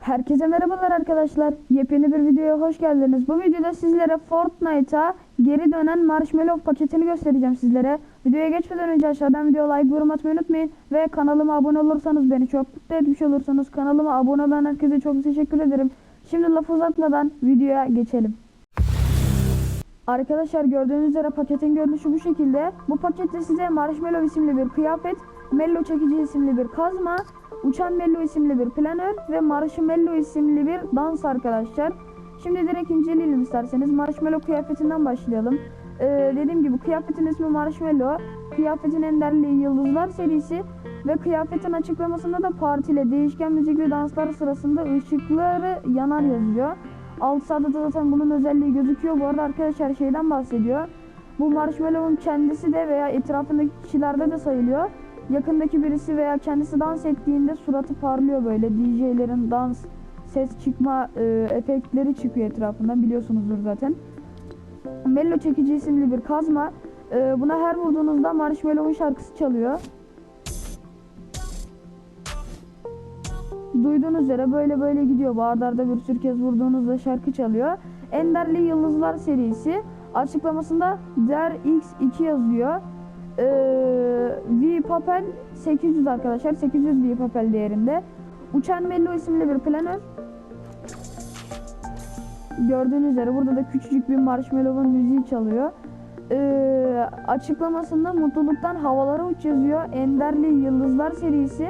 Herkese merhabalar arkadaşlar. Yepyeni bir videoya hoş geldiniz. Bu videoda sizlere Fortnite'a geri dönen Marshmallow paketini göstereceğim sizlere. Videoya geçmeden önce aşağıdan video like, yorum atmayı unutmayın. Ve kanalıma abone olursanız beni çok mutlu etmiş olursunuz. Kanalıma abone olan herkese çok teşekkür ederim. Şimdi laf uzatmadan videoya geçelim. Arkadaşlar gördüğünüz üzere paketin görünüşü bu şekilde. Bu pakette size Marshmallow isimli bir kıyafet, Mello çekici isimli bir kazma, Uçan Mello isimli bir planör ve Marshmallow isimli bir dans arkadaşlar. Şimdi direkt inceleyelim isterseniz. Marshmallow kıyafetinden başlayalım. Ee, dediğim gibi kıyafetin ismi Marshmallow. Kıyafetin en değerli Yıldızlar serisi ve kıyafetin açıklamasında da partile değişken müzik ve danslar sırasında ışıkları yanar yazıyor. Alt sağda da zaten bunun özelliği gözüküyor. Bu arada arkadaşlar şeyden bahsediyor. Bu marshmallow'un kendisi de veya etrafındaki kişilerde de sayılıyor. Yakındaki birisi veya kendisi dans ettiğinde suratı parlıyor böyle. DJ'lerin dans, ses çıkma e, efektleri çıkıyor etrafından biliyorsunuzdur zaten. Mello çekici isimli bir kazma. E, buna her vurduğunuzda Marshmallow'un şarkısı çalıyor. Duyduğunuz üzere böyle böyle gidiyor. Bağırlarda bir sürü kez vurduğunuzda şarkı çalıyor. Enderli Yıldızlar serisi açıklamasında Der X2 yazıyor. Ee, V Papel 800 arkadaşlar. 800 V Papel değerinde. Uçan Mello isimli bir planör. Gördüğünüz üzere burada da küçücük bir marshmallow'un müziği çalıyor. Ee, açıklamasında mutluluktan havalara uç yazıyor. Enderli Yıldızlar serisi.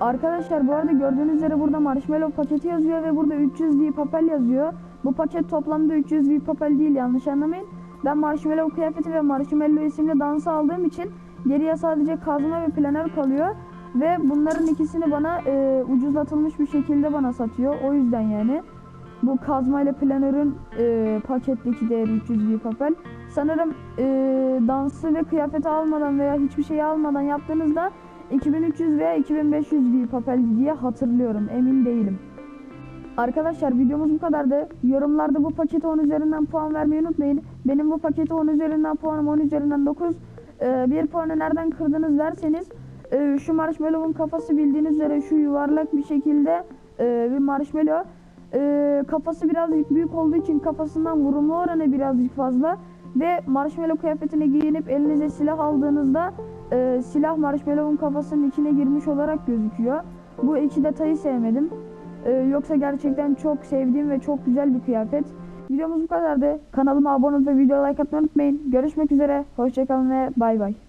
Arkadaşlar bu arada gördüğünüz üzere burada marshmallow paketi yazıyor ve burada 300 V papel yazıyor. Bu paket toplamda 300 V papel değil yanlış anlamayın. Ben marshmallow kıyafeti ve marshmallow isimli dansı aldığım için geriye sadece kazma ve planör kalıyor. Ve bunların ikisini bana e, ucuzlatılmış bir şekilde bana satıyor. O yüzden yani. Bu kazma ile planörün e, paketteki değeri 300 V papel. Sanırım e, dansı ve kıyafeti almadan veya hiçbir şey almadan yaptığınızda 2300 veya 2500 bir papel diye hatırlıyorum. Emin değilim. Arkadaşlar videomuz bu kadardı. Yorumlarda bu pakete 10 üzerinden puan vermeyi unutmayın. Benim bu pakete 10 üzerinden puanım 10 üzerinden 9. Ee, bir puanı nereden kırdınız derseniz e, şu marshmallow'un kafası bildiğiniz üzere şu yuvarlak bir şekilde e, bir marshmallow. E, kafası birazcık büyük olduğu için kafasından vurulma oranı birazcık fazla. Ve marshmallow kıyafetini giyinip elinize silah aldığınızda e, silah marshmallow'un kafasının içine girmiş olarak gözüküyor. Bu iki detayı sevmedim. E, yoksa gerçekten çok sevdiğim ve çok güzel bir kıyafet. Videomuz bu kadardı. Kanalıma abone olup ve videoya like atmayı unutmayın. Görüşmek üzere. Hoşçakalın ve bay bay.